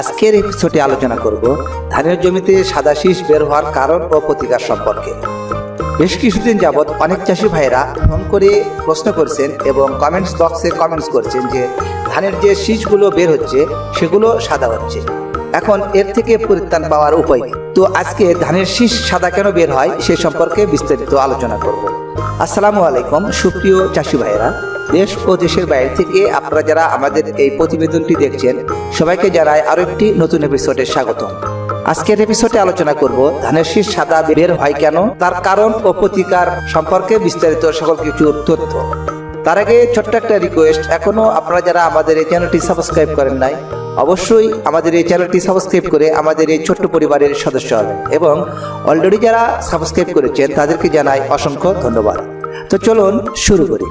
আজকের এপিসোডে আলোচনা করব ধানের জমিতে সাদা শীষ বের হওয়ার কারণ ও প্রতিকার সম্পর্কে। বেশ কিছুদিন যাবৎ অনেক চাষি ভাইরা ফোন করে প্রশ্ন করছেন এবং কমেন্টস বক্সে কমেন্টস করছেন যে, ধানের যে শীষগুলো বের হচ্ছে, সেগুলো সাদা হচ্ছে। এখন এর থেকে পরিত্রাণ পাওয়ার উপায় তো আজকে ধানের শীষ সাদা কেন বের হয়, সে সম্পর্কে বিস্তারিত আলোচনা করব। আসসালামু আলাইকুম, সুপ্রিয় চাষি ভাইরা দেশ ও দেশের বাইরে থেকে আপনারা যারা আমাদের এই প্রতিবেদনটি দেখছেন, সবাইকে জানাই আরও একটি নতুন এপিসোডে স্বাগতম আজকের এপিসোডে আলোচনা করব ধানের শীষ সাদা বের হয় কেন, তার কারণ ও প্রতিকার সম্পর্কে বিস্তারিত সকল কিছু তথ্য। তার আগে ছোট্ট একটা রিকোয়েস্ট এখনও আপনারা যারা আমাদের এই চ্যানেলটি সাবস্ক্রাইব করেন নাই, অবশ্যই আমাদের এই চ্যানেলটি সাবস্ক্রাইব করে আমাদের এই ছোট্ট পরিবারের সদস্য হবেন এবং অলরেডি যারা সাবস্ক্রাইব করেছেন, তাদেরকে জানাই অসংখ্য ধন্যবাদ। তো চলুন শুরু করি।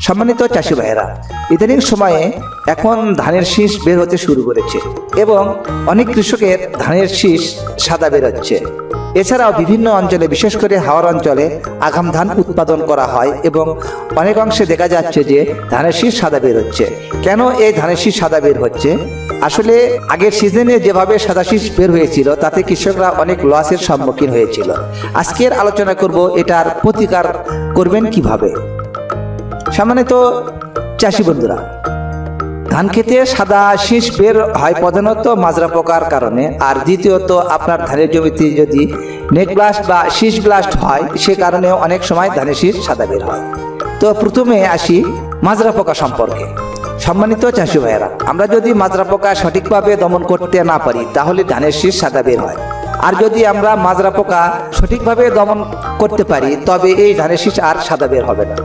সম্মানিত চাষি ভাইয়েরা, ইদানিং সময়ে এখন ধানের শীষ বের হতে শুরু করেছে এবং অনেক কৃষকের ধানের শীষ সাদা বের হচ্ছে এছাড়াও বিভিন্ন অঞ্চলে, বিশেষ করে হাওড় অঞ্চলে, আগাম ধান উৎপাদন করা হয় এবং অনেক অংশে দেখা যাচ্ছে যে ধানের শীষ সাদা বের হচ্ছে কেন এই ধানের শীষ সাদা বের হচ্ছে? আসলে আগের সিজনে যেভাবে সাদা শীষ বের হয়েছিল, তাতে কৃষকরা অনেক লসের সম্মুখীন হয়েছিল। আজকের আলোচনা করব এটার প্রতিকার করবেন কীভাবে? সম্মানিত চাষি বন্ধুরা। ধান খেতে সাদা শীষ বের হয় প্রধানত মাজরা পোকার কারণে। আর দ্বিতীয়ত আপনার ধানের জমিতে যদি নেক ব্লাস্ট বা শীষ ব্লাস্ট হয় সে কারণে অনেক সময় ধানের শীষ সাদা বের হয়। তো প্রথমে আসি মাজরা পোকা সম্পর্কে। সম্মানিত চাষি ভাইয়েরা আমরা যদি মাজরা পোকা সঠিকভাবে দমন করতে না পারি তাহলে ধানের শীষ সাদা বের হয়। আর যদি আমরা মাজরা পোকা সঠিকভাবে দমন করতে পারি তবে এই ধানের শীষ আর সাদা বের হবে না।